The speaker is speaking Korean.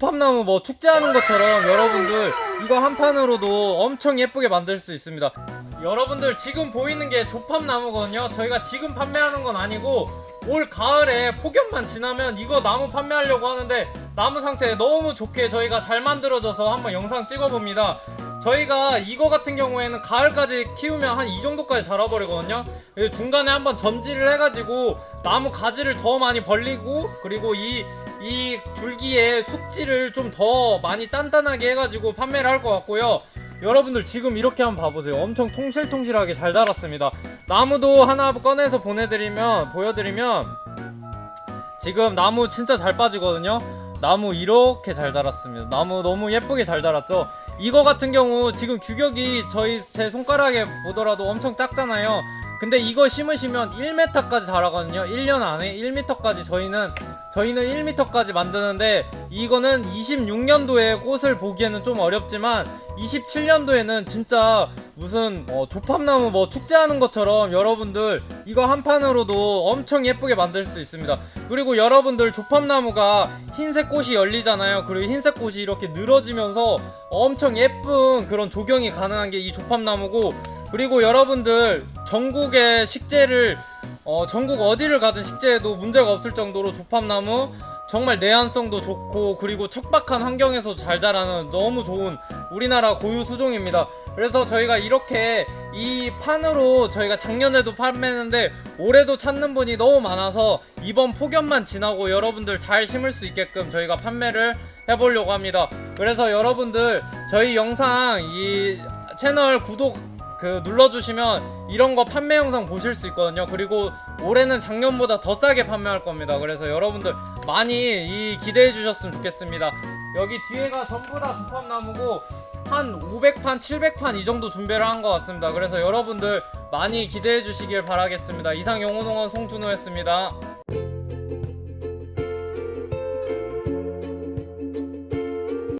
팝나무 뭐 축제하는 것처럼 여러분들 이거 한 판으로도 엄청 예쁘게 만들 수 있습니다. 여러분들 지금 보이는 게 조팝나무거든요. 저희가 지금 판매하는 건 아니고 올 가을에 폭염만 지나면 이거 나무 판매하려고 하는데 나무 상태 너무 좋게 저희가 잘 만들어져서 한번 영상 찍어봅니다. 저희가 이거 같은 경우에는 가을까지 키우면 한 이 정도까지 자라버리거든요. 그 중간에 한번 전지를 해가지고 나무 가지를 더 많이 벌리고 그리고 이 이 줄기의 숙지를 좀 더 많이 단단하게 해가지고 판매를 할 것 같고요. 여러분들 지금 이렇게 한번 봐보세요. 엄청 통실통실하게 잘 자랐습니다. 나무도 하나 꺼내서 보내드리면 보여드리면 지금 나무 진짜 잘 빠지거든요. 나무 이렇게 잘 자랐습니다. 나무 너무 예쁘게 잘 자랐죠. 이거 같은 경우 지금 규격이 저희 제 손가락에 보더라도 엄청 작잖아요. 근데 이거 심으시면 1m까지 자라거든요. 1년 안에 1m까지 저희는 저희는 1m까지 만드는데 이거는 26년도에 꽃을 보기에는 좀 어렵지만 27년도에는 진짜 무슨 어, 조팝나무 뭐 축제하는 것처럼 여러분들 이거 한 판으로도 엄청 예쁘게 만들 수 있습니다. 그리고 여러분들 조팝나무가 흰색 꽃이 열리잖아요. 그리고 흰색 꽃이 이렇게 늘어지면서 엄청 예쁜 그런 조경이 가능한 게 이 조팝나무고 그리고 여러분들 전국의 식재를 어, 전국 어디를 가든 식재에도 문제가 없을 정도로 조팝나무 정말 내한성도 좋고 그리고 척박한 환경에서 잘 자라는 너무 좋은 우리나라 고유 수종입니다. 그래서 저희가 이렇게 이 판으로 저희가 작년에도 판매했는데 올해도 찾는 분이 너무 많아서 이번 폭염만 지나고 여러분들 잘 심을 수 있게끔 저희가 판매를 해보려고 합니다. 그래서 여러분들 저희 영상 이 채널 구독 그 눌러주시면 이런 거 판매 영상 보실 수 있거든요. 그리고 올해는 작년보다 더 싸게 판매할 겁니다. 그래서 여러분들 많이 이 기대해 주셨으면 좋겠습니다. 여기 뒤에가 전부 다 조팝나무고 한 500판, 700판 이 정도 준비를 한 것 같습니다. 그래서 여러분들 많이 기대해 주시길 바라겠습니다. 이상 영호동원 송준호였습니다.